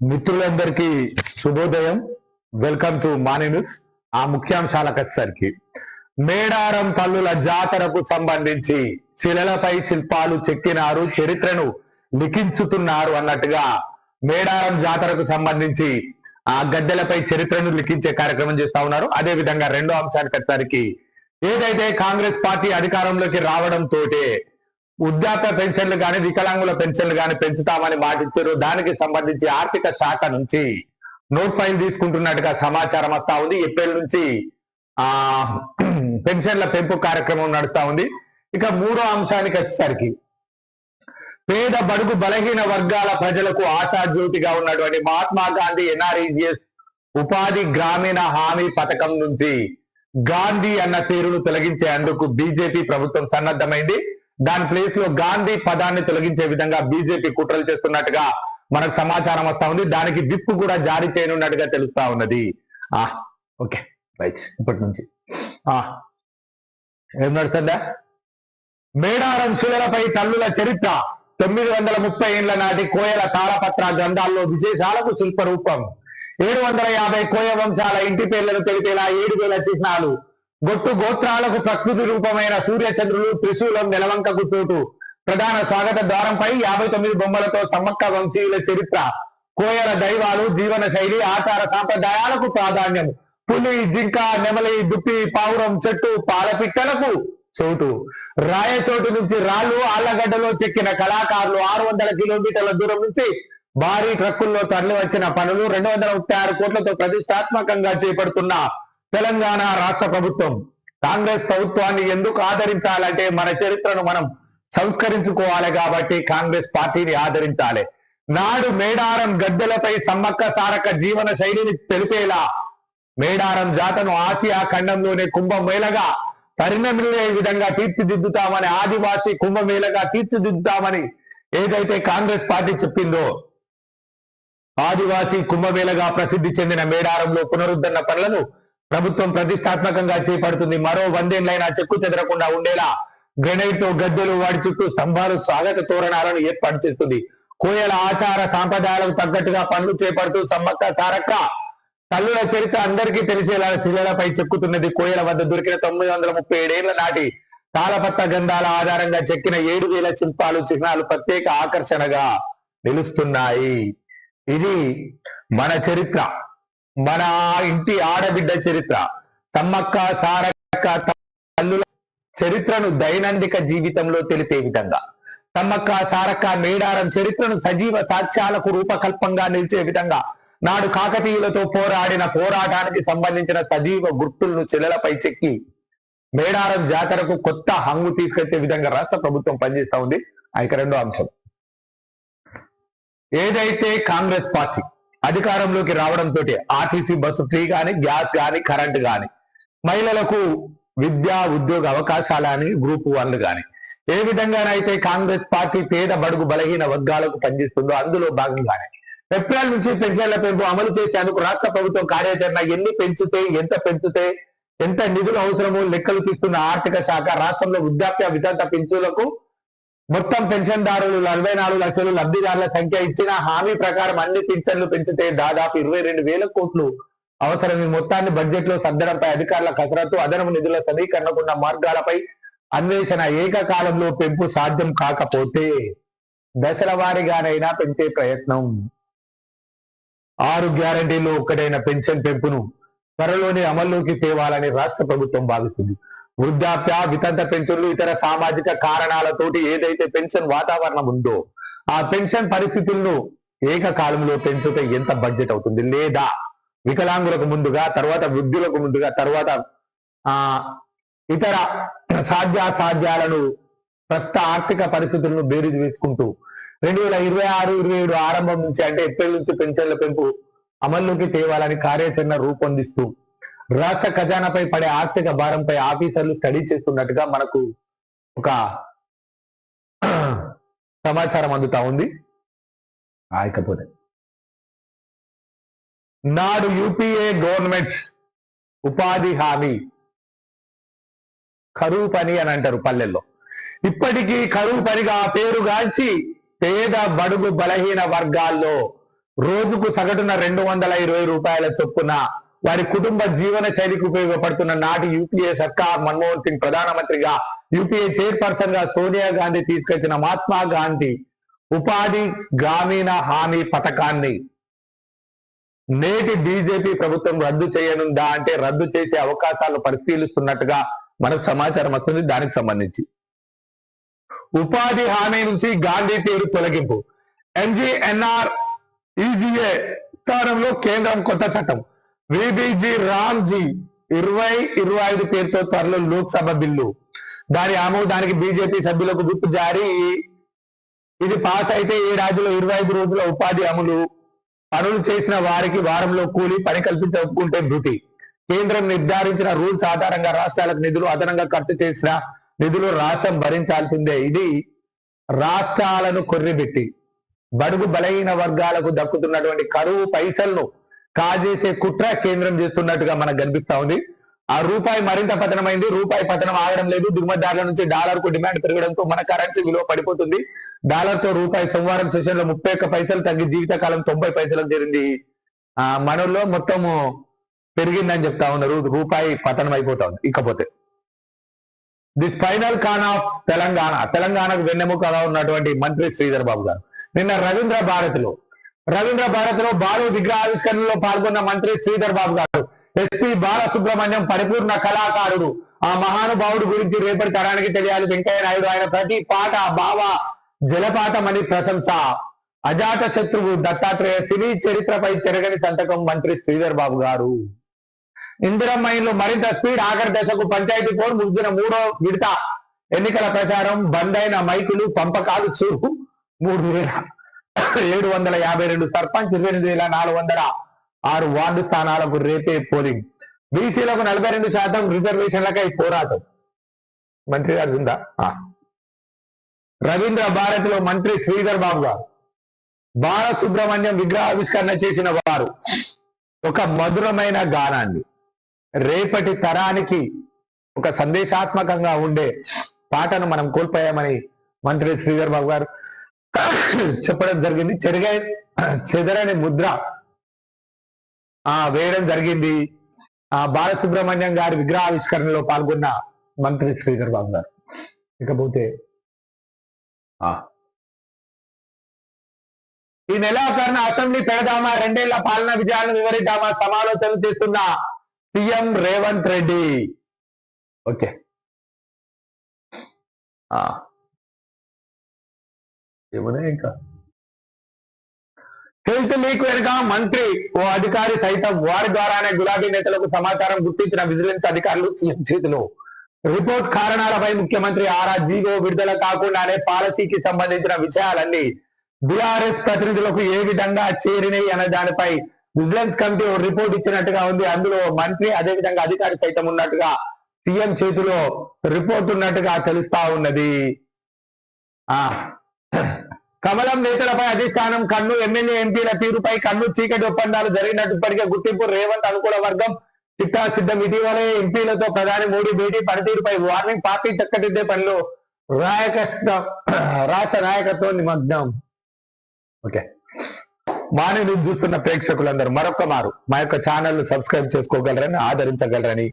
మిత్రులందరికీ శుభోదయం. Welcome to మాని న్యూస్ ఆ ముఖ్యాంశాలకు వచ్చేసరికి మేడారం తల్లుల జాతరకు సంబంధించి శిలలపై శిల్పాలు చెక్కినారు చరిత్రను లిఖించుతున్నారు అన్నట్టుగా మేడారం జాతరకు సంబంధించి ఆ గద్దెలపై చరిత్రను లిఖించే కార్యక్రమం చేస్తా ఉన్నారు. అదే విధంగా రెండో అంశానికి వచ్చేసరికి ఏదైతే కాంగ్రెస్ పార్టీ అధికారంలోకి రావడం తోటే వృద్ధాప్య పెన్షన్లు కానీ వికలాంగుల పెన్షన్లు కానీ పెంచుతామని మాటిచ్చారు. దానికి సంబంధించి ఆర్థిక శాఖ నుంచి నోట్ ఫైల్ తీసుకుంటున్నట్టుగా సమాచారం వస్తా ఉంది. ఏప్రిల్ నుంచి ఆ పెన్షన్ల పెంపు కార్యక్రమం నడుస్తా ఉంది. ఇక మూడో అంశానికి వచ్చేసరికి పేద బడుగు బలహీన వర్గాల ప్రజలకు ఆశాజ్యోతిగా ఉన్నటువంటి మహాత్మా గాంధీ ఎన్ఆర్ఈజిఎస్ ఉపాధి గ్రామీణ హామీ పథకం నుంచి గాంధీ అన్న పేరును తొలగించేందుకు బీజేపీ ప్రభుత్వం సన్నద్ధమైంది. దాని ప్లేస్లో గాంధీ పదాన్ని తొలగించే విధంగా బీజేపీ కుట్రలు చేస్తున్నట్టుగా మనకు సమాచారం వస్తా ఉంది. దానికి విప్ కూడా జారీ చేయనున్నట్టుగా తెలుస్తా ఉన్నది. ఆ ఓకే. రైట్. ఇప్పటి నుంచి. ఆ ఏం నడుస్తుందా? మేడారం శిలలపై తల్లుల చరిత్ర. తొమ్మిది వందల ముప్పై ఏళ్ళ నాటి కోయల తాళపత్ర గ్రంథాల్లో విశేషాలకు శిల్పరూపం. ఏడు వందల యాభై కోయ వంశాల ఇంటి పేర్లను తెలిపేలా ఏడు వేల చిహ్నాలు. గొట్టు గోత్రాలకు ప్రకృతి రూపమైన సూర్యచంద్రులు త్రిశూలం నెలవంకకు తోటు ప్రధాన స్వాగత ద్వారంపై యాభై తొమ్మిది బొమ్మలతో సమ్మక్క వంశీయుల చరిత్ర. కోయల దైవాలు జీవన శైలి ఆచార సాంప్రదాయాలకు ప్రాధాన్యం పులి జింక నెమలి దుప్పి పావురం చెట్టు పాలపిట్టలకు చోటు. రాయచోటు నుంచి రాళ్ళు ఆళ్ళగడ్డలో చెక్కిన కళాకారులు ఆరు వందల కిలోమీటర్ల దూరం నుంచి భారీ ట్రక్కుల్లో తరలి వచ్చిన పనులు రెండు వందల ముప్పై ఆరు కోట్లతో ప్రతిష్టాత్మకంగా చేపడుతున్న తెలంగాణ రాష్ట్ర ప్రభుత్వం కాంగ్రెస్ ప్రభుత్వాన్ని ఎందుకు ఆదరించాలంటే మన చరిత్రను మనం సంస్కరించుకోవాలి కాబట్టి కాంగ్రెస్ పార్టీని ఆదరించాలి. నాడు మేడారం గద్దెలపై సమ్మక్క సారక జీవన శైలిని తెలిపేలా మేడారం జాతను ఆసియా ఖండంలోనే కుంభమేళగా పరిణమిల్లే విధంగా తీర్చిదిద్దుతామని ఆదివాసీ కుంభమేళగా తీర్చిదిద్దుతామని ఏదైతే కాంగ్రెస్ పార్టీ చెప్పిందో ఆదివాసీ కుంభమేళగా ప్రసిద్ధి చెందిన మేడారంలో పునరుద్ధరణ పనులను ప్రభుత్వం ప్రతిష్టాత్మకంగా చేపడుతుంది. మరో వందేళ్ళైనా చెక్కు చెదరకుండా ఉండేలా గ్రెనైట్తో గద్దెలు వాడి చుట్టూ స్తంభాలు స్వాగత తోరణాలను ఏర్పాటు చేస్తుంది. కోయల ఆచార సాంప్రదాయాలకు తగ్గట్టుగా పనులు చేపడుతూ సమ్మక్క సారక్క తల్లుల చరిత్ర అందరికీ తెలిసేలా శిలలపై చెక్కుతున్నది. కోయల వద్ద దొరికిన తొమ్మిది వందల ముప్పై ఏడేళ్ళ నాటి తాళపత్ర గంధాల ఆధారంగా చెక్కిన ఏడు వేల శిల్పాలు చిహ్నాలు ప్రత్యేక ఆకర్షణగా నిలుస్తున్నాయి. ఇది మన చరిత్ర. మన ఇంటి ఆడబిడ్డ చరిత్ర. తమ్మక్క సారక్క తల్లుల చరిత్రను దైనందిక జీవితంలో తెలిపే విధంగా. తమ్మక్క సారక్క మేడారం చరిత్రను సజీవ సాక్ష్యాలకు రూపకల్పంగా నిలిచే విధంగా. నాడు కాకతీయులతో పోరాడిన పోరాటానికి సంబంధించిన సజీవ గుర్తులను చెలలపై చెక్కి మేడారం జాతరకు కొత్త హంగు తీసుకొచ్చే విధంగా రాష్ట్ర ప్రభుత్వం పనిచేస్తా ఉంది. ఆ రెండో అంశం. ఏదైతే కాంగ్రెస్ పార్టీ అధికారంలోకి రావడంతో ఆర్టీసీ బస్సు ఫ్రీ గాని గ్యాస్ గాని కరెంట్ గాని మహిళలకు విద్యా ఉద్యోగ అవకాశాలని గ్రూప్ వన్లు గాని. ఏ విధంగానైతే కాంగ్రెస్ పార్టీ పేద బడుగు బలహీన వర్గాలకు పనిచేస్తుందో అందులో భాగంగానే. ఏప్రిల్ నుంచి పెన్షన్ల పెంపు అమలు చేసేందుకు రాష్ట్ర ప్రభుత్వం కార్యాచరణ ఎన్ని పెంచితే ఎంత పెంచితే ఎంత నిధులు అవసరమో లెక్కలు తీస్తున్న ఆర్థిక శాఖ రాష్ట్రంలో వృద్ధాప్య వితంత పెన్షన్లకు మొత్తం పెన్షన్దారులు నలభై నాలుగు లక్షలు లబ్ధిదారుల సంఖ్య ఇచ్చిన హామీ ప్రకారం అన్ని పింఛన్లు పెంచితే దాదాపు ఇరవై రెండు వేల కోట్లు అవసరం. ఈ మొత్తాన్ని బడ్జెట్లో సర్దడంపై అధికారుల కసరత్తు అదనపు నిధుల సమీకరణకున్న మార్గాలపై అన్వేషణ ఏకకాలంలో పెంపు సాధ్యం కాకపోతే దశల వారీగానైనా పెంచే ప్రయత్నం. ఆరు గ్యారంటీలు ఒక్కటైన పెన్షన్ పెంపును త్వరలోనే అమల్లోకి తేవాలని రాష్ట్ర ప్రభుత్వం భావిస్తుంది. వృద్ధాప్య వితంత పెన్షన్లు ఇతర సామాజిక కారణాలతోటి ఏదైతే పెన్షన్ వాతావరణం ఉందో ఆ పెన్షన్ పరిస్థితులను ఏకకాలంలో పెంచుతే ఎంత బడ్జెట్ అవుతుంది? లేదా వికలాంగులకు ముందుగా తర్వాత వృద్ధులకు ముందుగా తర్వాత ఆ ఇతర సాధ్యాసాధ్యాలను ప్రస్తుత ఆర్థిక పరిస్థితులను బేరీజు వేసుకుంటూ రెండు వేల ఇరవై ఆరు ఇరవై ఏడు ఆరంభం నుంచి అంటే ఏప్రిల్ నుంచి పెన్షన్ల పెంపు అమల్లోకి తేవాలని కార్యాచరణ రూపొందిస్తూ రాష్ట్ర ఖజానాపై పడే ఆర్థిక భారంపై ఆఫీసర్లు స్టడీ చేస్తున్నట్టుగా మనకు ఒక సమాచారం అందుతా ఉంది. ఆయకపోతే నాడు యూపీఏ గవర్నమెంట్ ఉపాధి హామీ. కరువు పని అని అంటారు పల్లెల్లో. ఇప్పటికీ కరువు పనిగా పేరుగాంచి పేద బడుగు బలహీన వర్గాల్లో రోజుకు సగటున రెండు వందల ఇరవై రూపాయల చొప్పున వారి కుటుంబ జీవన శైలికి ఉపయోగపడుతున్న నాటి యూపీఏ సర్కార్ మన్మోహన్ సింగ్ ప్రధానమంత్రిగా యూపీఏ చైర్పర్సన్గా సోనియా గాంధీ తీసుకొచ్చిన మహాత్మా గాంధీ ఉపాధి గ్రామీణ హామీ పథకాన్ని నేటి బీజేపీ ప్రభుత్వం రద్దు చేయనుందా అంటే రద్దు చేసే అవకాశాలు పరిశీలిస్తున్నట్టుగా మనకు సమాచారం వస్తుంది. దానికి సంబంధించి ఉపాధి హామీ నుంచి గాంధీ పేరు తొలగింపు. ఎంజీఎన్ఆర్ ఈజీఏ స్థానంలో కేంద్రం కొత్త చట్టం. విబిజి రామ్జీ ఇరవై ఇరవై ఐదు పేరుతో త్వరలో లోక్సభ బిల్లు. దాని ఆమోదానికి బీజేపీ సభ్యులకు విప్ జారీ. ఇది పాస్ అయితే ఈ రాజ్యంలో ఇరవై ఐదు రోజుల ఉపాధి అమలు పనులు చేసిన వారికి వారంలో కూలి పని కల్పించకుంటే భృతి కేంద్రం నిర్ధారించిన రూల్స్ ఆధారంగా రాష్ట్రాలకు నిధులు అదనంగా ఖర్చు చేసిన నిధులు రాష్ట్రం భరించాల్సిందే. ఇది రాష్ట్రాలను కొర్రిబెట్టి బడుగు బలహీన వర్గాలకు దక్కుతున్నటువంటి కరువు పైసలను కాజేసే కుట్ర కేంద్రం చేస్తున్నట్టుగా మనకు కనిపిస్తా ఉంది. ఆ రూపాయి మరింత పతనమైంది. రూపాయి పతనం ఆగడం లేదు. దిగుమతిదారుల నుంచి డాలర్కు డిమాండ్ పెరగడంతో మన కరెన్సీ విలువ పడిపోతుంది. డాలర్తో రూపాయి సోమవారం సెషన్లో ముప్పై ఒక్క పైసలు తగ్గి జీవితకాలం తొంభై పైసలకు చేరింది. ఆ మనలో మొత్తము పెరిగిందని చెప్తా ఉన్నారు. రూపాయి పతనం అయిపోతా ఉంది ఇకపోతే ది స్పైనల్ కాన్ ఆఫ్ తెలంగాణ. తెలంగాణకు వెన్నెముకగా ఉన్నటువంటి మంత్రి శ్రీధర్ బాబు గారు. నిన్న రవీంద్ర భారత్లో రవీంద్ర భారత్లో బాలు విగ్రహావిష్కరణలో పాల్గొన్న మంత్రి శ్రీధర్ బాబు గారు. ఎస్పీ బాలసుబ్రహ్మణ్యం పరిపూర్ణ కళాకారుడు. ఆ మహానుభావుడు గురించి రేపటి తరానికి తెలియాలి. వెంకయ్య నాయుడు ఆయన ప్రతి పాట భావ జలపాతం అని ప్రశంస. అజాత శత్రువు దత్తాత్రేయ సినీ చరిత్రపై చెరగని సంతకం మంత్రి శ్రీధర్ బాబు గారు. ఇందిరమ్మైన్లో మరింత స్పీడ్ ఆఖరి దశకు పంచాయతీ కోడ్ ముగిసిన మూడో విడత ఎన్నికల ప్రచారం బంద్ అయిన మైకులు పంపకాలు చూపు మూడు వేల ఏడు వందల యాభై రెండు సర్పంచ్ ఇరవై ఎనిమిది వేల నాలుగు వందల ఆరు వార్డు స్థానాలకు రేపే పోలింగ్. బీసీలకు నలభై రెండు శాతం రిజర్వేషన్లకై పోరాటం. మంత్రి గారు ఉందా ఆ. రవీంద్ర భారత్లో మంత్రి శ్రీధర్ బాబు గారు. బాలసుబ్రహ్మణ్యం విగ్రహావిష్కరణ చేసిన వారు. ఒక మధురమైన గానాన్ని. రేపటి తరానికి ఒక సందేశాత్మకంగా ఉండే పాటను మనం కోల్పోయామని మంత్రి శ్రీధర్ బాబు గారు చెప్పడం జరిగింది. చెరిగే చెదరని ముద్ర ఆ వేయడం జరిగింది. ఆ బాలసుబ్రహ్మణ్యం గారి విగ్రహావిష్కరణలో పాల్గొన్న మంత్రి శ్రీధర్ బాబు గారు. ఇకపోతే ఆ. ఈ నెలాఖరున అసెంబ్లీ పెడదామా రెండేళ్ళ పాలన విజయాలను వివరిద్దామా సమాలోచన చేస్తున్న సీఎం రేవంత్ రెడ్డి. ఓకే. ఆ. ఇంకా. హెల్త్ లీక్ వెనుక మంత్రి ఓ అధికారి సైతం వారి ద్వారానే గులాబీ నేతలకు సమాచారం గుర్తించిన విజిలెన్స్ అధికారులు సీఎం చేతిలో. రిపోర్ట్ కారణాలపై ముఖ్యమంత్రి ఆరా జీవో విడుదల కాకుండానే పాలసీకి సంబంధించిన విషయాలన్నీ బీఆర్ఎస్ ప్రతినిధులకు ఏ విధంగా చేరినాయి అనే దానిపై విజిలెన్స్ కమిటీ ఓ రిపోర్ట్ ఇచ్చినట్టుగా ఉంది. అందులో మంత్రి అదే విధంగా అధికారి సైతం ఉన్నట్టుగా సీఎం చేతిలో రిపోర్ట్ ఉన్నట్టుగా తెలుస్తా ఉన్నది. ఆ. కమలం నేతలపై అధిష్టానం కన్ను ఎమ్మెల్యే ఎంపీల తీరుపై కన్ను చీకటి ఒప్పందాలు జరిగినట్టు ఇప్పటికే గుర్తింపు రేవంత్ అనుకూల వర్గం చిట్టా సిద్ధం. ఇటీవలే ఎంపీలతో ప్రధాని మోడీ భేటీ పనితీరుపై వార్నింగ్ పార్టీ చక్కదిద్దే పనిలో రాయకృష్ణ రాష్ట్ర నాయకత్వం నిమగ్నం. ఓకే. మాని చూస్తున్న ప్రేక్షకులందరూ మరొక మారు మా యొక్క ఛానల్ సబ్స్క్రైబ్ చేసుకోగలరని ఆదరించగలరని